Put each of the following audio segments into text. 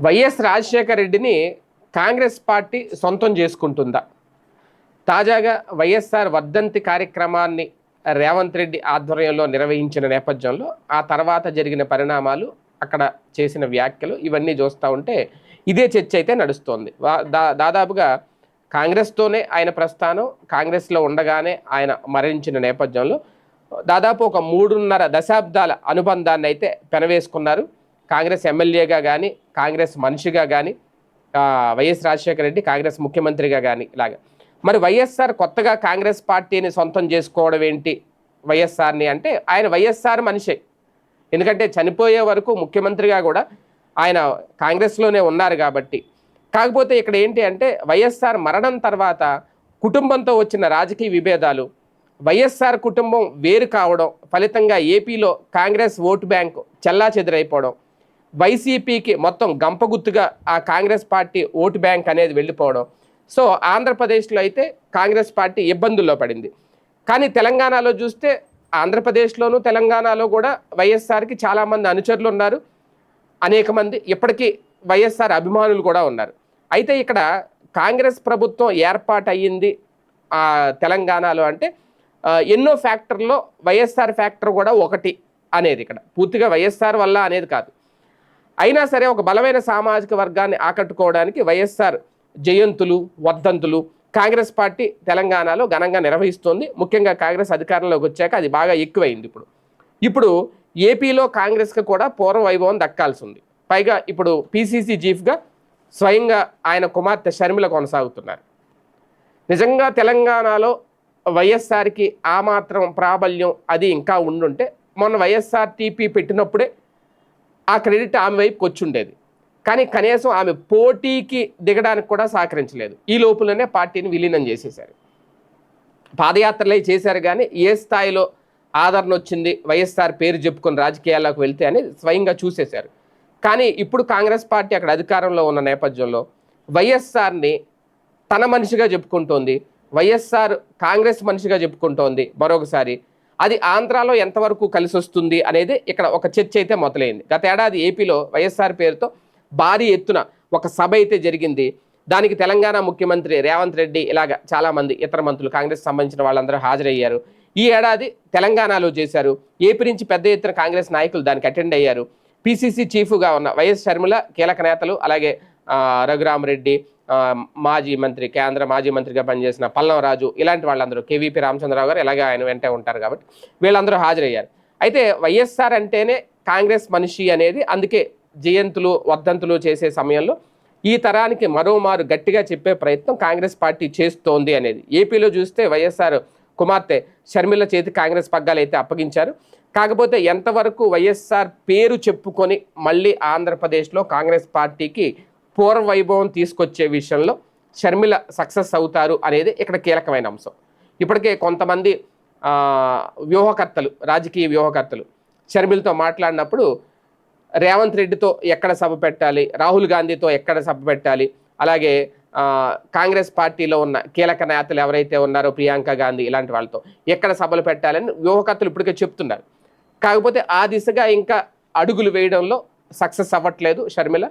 YS Rajasekhara రెడ్డిని Congress party సొంతం చేసుకుంటుందా? తాజాగా వైఎస్ఆర్ వర్ధంతి కార్యక్రమాన్ని రేవంత్ రెడ్డి ఆధ్వర్యంలో నిర్వహించిన నేపథ్యంలో ఆ తర్వాత జరిగిన పరిణామాలు అక్కడ చేసిన వ్యాఖ్యలు ఇవన్నీ చూస్తూ ఉంటే ఇదే చర్చ అయితే నడుస్తోంది. దా- దాదాపుగా కాంగ్రెస్తోనే ఆయన ప్రస్థానం కాంగ్రెస్లో ఉండగానే ఆయన మరణించిన నేపథ్యంలో దాదాపు ఒక మూడున్నర దశాబ్దాల అనుబంధాన్ని అయితే పెనవేసుకున్నారు. కాంగ్రెస్ ఎమ్మెల్యేగా కానీ కాంగ్రెస్ మనిషిగా కానీ వైఎస్ రాజశేఖర రెడ్డి కాంగ్రెస్ ముఖ్యమంత్రిగా కానీ ఇలాగా. మరి వైఎస్ఆర్ కొత్తగా కాంగ్రెస్ పార్టీని సొంతం చేసుకోవడం ఏంటి వైఎస్ఆర్ని అంటే ఆయన వైఎస్ఆర్ మనిషే. ఎందుకంటే చనిపోయే వరకు ముఖ్యమంత్రిగా కూడా ఆయన కాంగ్రెస్లోనే ఉన్నారు కాబట్టి. కాకపోతే ఇక్కడ ఏంటి అంటే వైఎస్ఆర్ మరణం తర్వాత కుటుంబంతో వచ్చిన రాజకీయ విభేదాలు వైఎస్ఆర్ కుటుంబం వేరు కావడం ఫలితంగా ఏపీలో కాంగ్రెస్ ఓటు బ్యాంకు చెల్లా చెదిరైపోవడం వైసీపీకి మొత్తం గంపగుత్తుగా ఆ కాంగ్రెస్ పార్టీ ఓటు బ్యాంక్ అనేది వెళ్ళిపోవడం. సో ఆంధ్రప్రదేశ్లో అయితే కాంగ్రెస్ పార్టీ ఇబ్బందుల్లో పడింది. కానీ తెలంగాణలో చూస్తే ఆంధ్రప్రదేశ్లోనూ తెలంగాణలో కూడా వైఎస్ఆర్కి చాలామంది అనుచరులు ఉన్నారు. అనేక మంది ఇప్పటికీ వైఎస్ఆర్ అభిమానులు కూడా ఉన్నారు. అయితే ఇక్కడ కాంగ్రెస్ ప్రభుత్వం ఏర్పాటు అయ్యింది తెలంగాణలో అంటే ఎన్నో ఫ్యాక్టర్లో వైఎస్ఆర్ ఫ్యాక్టర్ కూడా ఒకటి అనేది ఇక్కడ. పూర్తిగా వైఎస్ఆర్ వల్ల అనేది కాదు. అయినా సరే ఒక బలమైన సామాజిక వర్గాన్ని ఆకట్టుకోవడానికి వైఎస్ఆర్ జయంతులు వర్ధంతులు కాంగ్రెస్ పార్టీ తెలంగాణలో ఘనంగా నిర్వహిస్తోంది. ముఖ్యంగా కాంగ్రెస్ అధికారంలోకి వచ్చాక అది బాగా ఎక్కువైంది ఇప్పుడు. ఇప్పుడు ఏపీలో కాంగ్రెస్కి కూడా పూర్వ వైభవం దక్కాల్సి ఉంది పైగా ఇప్పుడు పిసిసి చీఫ్గా స్వయంగా ఆయన కుమార్తె షర్మిల కొనసాగుతున్నారు. నిజంగా తెలంగాణలో వైఎస్ఆర్కి ఆ మాత్రం ప్రాబల్యం అది ఇంకా ఉండుంటే మొన్న వైఎస్ఆర్ టీపీ పెట్టినప్పుడే ఆ క్రెడిట్ ఆమె వైపుకి వచ్చి ఉండేది కానీ కనీసం ఆమె పోటీకి దిగడానికి కూడా సహకరించలేదు. ఈ లోపులనే పార్టీని విలీనం చేసేశారు. పాదయాత్రలే చేశారు కానీ ఏ స్థాయిలో ఆదరణ వచ్చింది వైఎస్ఆర్ పేరు చెప్పుకొని రాజకీయాల్లోకి వెళ్తే అని స్వయంగా చూసేశారు. కానీ ఇప్పుడు కాంగ్రెస్ పార్టీ అక్కడ అధికారంలో ఉన్న నేపథ్యంలో వైఎస్ఆర్ని తన మనిషిగా చెప్పుకుంటోంది వైఎస్ఆర్ కాంగ్రెస్ మనిషిగా చెప్పుకుంటోంది మరొకసారి అది ఆంధ్రాలో ఎంతవరకు కలిసి వస్తుంది అనేది ఇక్కడ ఒక చర్చ అయితే మొదలైంది. గత ఏడాది ఏపీలో వైఎస్ఆర్ పేరుతో భారీ ఎత్తున ఒక సభ అయితే జరిగింది. దానికి తెలంగాణ ముఖ్యమంత్రి రేవంత్ రెడ్డి ఇలాగ చాలామంది ఇతర మంత్రులు కాంగ్రెస్ సంబంధించిన వాళ్ళందరూ హాజరయ్యారు. ఈ ఏడాది తెలంగాణలో చేశారు. ఏపీ నుంచి పెద్ద ఎత్తున కాంగ్రెస్ నాయకులు దానికి అటెండ్ అయ్యారు. పిసిసి చీఫ్గా ఉన్న వైఎస్ షర్మిల కీలక నేతలు అలాగే రఘురామరెడ్డి మాజీ మంత్రి కేంద్ర మాజీ మంత్రిగా పనిచేసిన పల్లం రాజు ఇలాంటి వాళ్ళందరూ కేవీపీ రామచంద్రరావు గారు ఇలాగే ఆయన వెంటే ఉంటారు కాబట్టి వీళ్ళందరూ హాజరయ్యారు. అయితే వైఎస్ఆర్ అంటేనే కాంగ్రెస్ మనిషి అనేది అందుకే జయంతులు వర్ధంతులు చేసే సమయంలో ఈ తరానికి మరోమారు గట్టిగా చెప్పే ప్రయత్నం కాంగ్రెస్ పార్టీ చేస్తోంది అనేది. ఏపీలో చూస్తే వైఎస్ఆర్ కుమార్తె షర్మిల చేతి కాంగ్రెస్ పగ్గాలు అయితే అప్పగించారు. కాకపోతే ఎంతవరకు వైఎస్ఆర్ పేరు చెప్పుకొని మళ్ళీ ఆంధ్రప్రదేశ్లో కాంగ్రెస్ పార్టీకి పూర్వ వైభవం తీసుకొచ్చే విషయంలో షర్మిల సక్సెస్ అవుతారు అనేది ఇక్కడ కీలకమైన అంశం. ఇప్పటికే కొంతమంది వ్యూహకర్తలు రాజకీయ వ్యూహకర్తలు షర్మిలతో మాట్లాడినప్పుడు రేవంత్ రెడ్డితో ఎక్కడ సభ పెట్టాలి రాహుల్ గాంధీతో ఎక్కడ సభ పెట్టాలి అలాగే కాంగ్రెస్ పార్టీలో ఉన్న కీలక నేతలు ఎవరైతే ఉన్నారో ప్రియాంక గాంధీ ఇలాంటి వాళ్ళతో ఎక్కడ సభలు పెట్టాలని వ్యూహకర్తలు ఇప్పటికే చెప్తున్నారు. కాకపోతే ఆ దిశగా ఇంకా అడుగులు వేయడంలో సక్సెస్ అవ్వట్లేదు షర్మిల.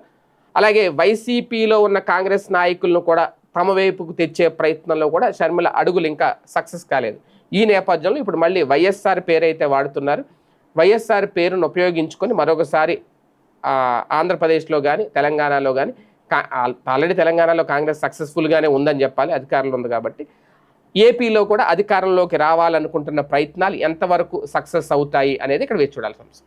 అలాగే వైసీపీలో ఉన్న కాంగ్రెస్ నాయకులను కూడా తమ వైపుకు తెచ్చే ప్రయత్నంలో కూడా షర్మిల అడుగులు ఇంకా సక్సెస్ కాలేదు. ఈ నేపథ్యంలో ఇప్పుడు మళ్ళీ వైఎస్ఆర్ పేరైతే వాడుతున్నారు. వైఎస్ఆర్ పేరును ఉపయోగించుకొని మరొకసారి ఆంధ్రప్రదేశ్లో కానీ తెలంగాణలో కానీ ఆల్రెడీ తెలంగాణలో కాంగ్రెస్ సక్సెస్ఫుల్గానే ఉందని చెప్పాలి అధికారంలో ఉంది కాబట్టి ఏపీలో కూడా అధికారంలోకి రావాలనుకుంటున్న ప్రయత్నాలు ఎంతవరకు సక్సెస్ అవుతాయి అనేది ఇక్కడ వేచి చూడాల్సిన అంశం.